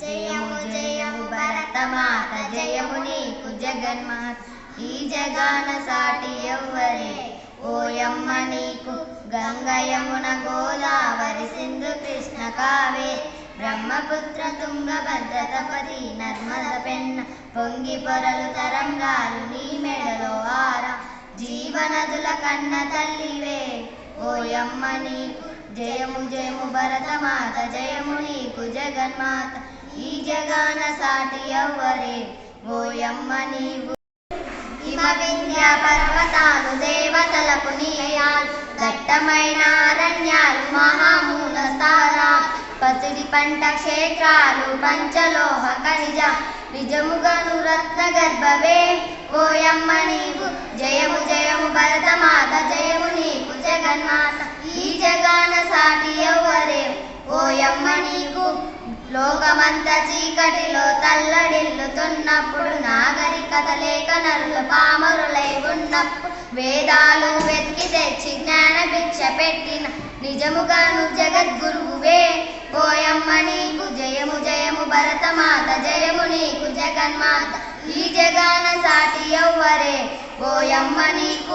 జయము జయము భరతమాత జయము నీకు జగన్మాత. ఈ జగాన సాటి ఎవ్వరే? ఓయమ్మ నీకు గంగయమున గోదావరి సింధు కృష్ణ కావే. బ్రహ్మపుత్ర తుంగభద్ర తపతి నర్మద పెన్న పొంగి పొరలు తరంగాలు నీ మెడలో ఆర. జీవనదుల కన్న తల్లివే. ఓయమ్మ నీకు జయము జయము భరతమాత జయము నీకు జగన్మాత. జగాన సాటి ఎవ్వరే? ఓయమ్మ నీవు హిమ వింధ్య పర్వతాలు దేవతలకు నిలయాలు దట్టమైన అరణ్యాలు మహామూల స్థానాలు పసిడి పంట క్షేత్రాలు పంచలోహ ఖనిజ. నిజముగను రత్న గర్భవే? ఓయమ్మ నీవు జయము జయము భరతమాత జయము నీకు జగన్మాత ఈ జగాన సాటి ఎవ్వరే ఓయమ్మ నీకు లోకమంత చీకటిలో తల్లడిల్లుతున్నప్పుడు నాగరికత లేక నరులు పామరులై ఉన్నప్పుడు వేదాలు వెతికి తెచ్చి జ్ఞాన భిక్ష పెట్టిన నిజముగాను జగద్గురువే పోయమ్మ నీకు జయము జయము భరతమాత జయము నీకు జగన్మాత. ఈ జగాన సాటి ఎవ్వరే. ఓయమ్మ నీకు